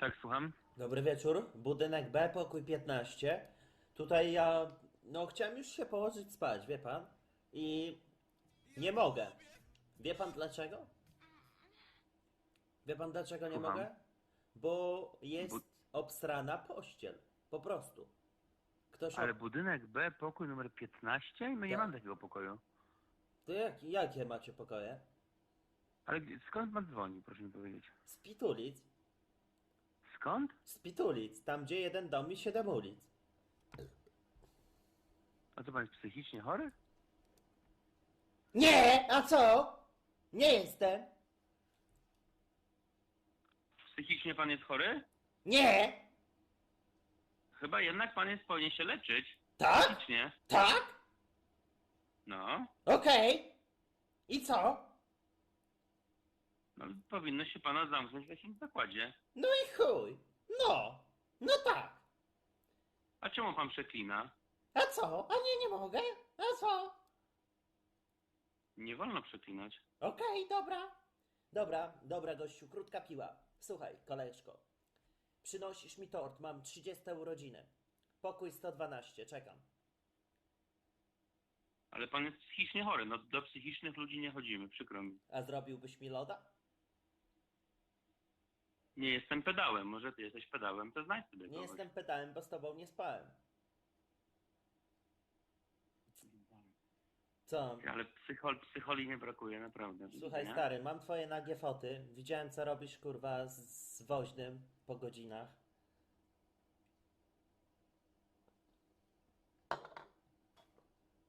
Tak, słucham. Dobry wieczór, budynek B, pokój 15. Tutaj ja, no chciałem już się położyć spać, wie pan? I nie mogę. Wie pan dlaczego? Wie pan dlaczego nie Słucham. mogę? Bo jest Bu- pościel. Po prostu. Ktoś Ale ob... budynek B, pokój numer 15? My nie Tak. mamy takiego pokoju. To jak, jakie macie pokoje? Ale gdzie- skąd pan dzwoni, proszę mi powiedzieć? Z Pitulic. Skąd? Z Pitulic, tam gdzie jeden dom i siedem ulic. A co pan jest psychicznie chory? Nie, a co? Nie jestem. Psychicznie pan jest chory? Nie. Chyba jednak pan jest powinien się leczyć. Tak? Psychicznie. Tak? No. Okej. I co? No. Powinno się pana zamknąć w jakimś zakładzie. No i chuj. No. No tak. A czemu pan przeklina? A co? A nie, nie mogę. A co? Nie wolno przeklinać. Okej, dobra. Dobra, dobra, gościu, krótka piła. Słuchaj, koleczko. Przynosisz mi tort, mam 30 urodziny. Pokój 112, czekam. Ale pan jest psychicznie chory. No do psychicznych ludzi nie chodzimy, przykro mi. A zrobiłbyś mi loda? Nie jestem pedałem. Może ty jesteś pedałem, to znajdź sobie Nie kogoś. jestem pytałem, bo z tobą nie spałem. Co? Ale psychol, psycholi nie brakuje, naprawdę. Słuchaj, Nie? stary, mam twoje nagie foty. Widziałem, co robisz, kurwa, z, z woźnym po godzinach.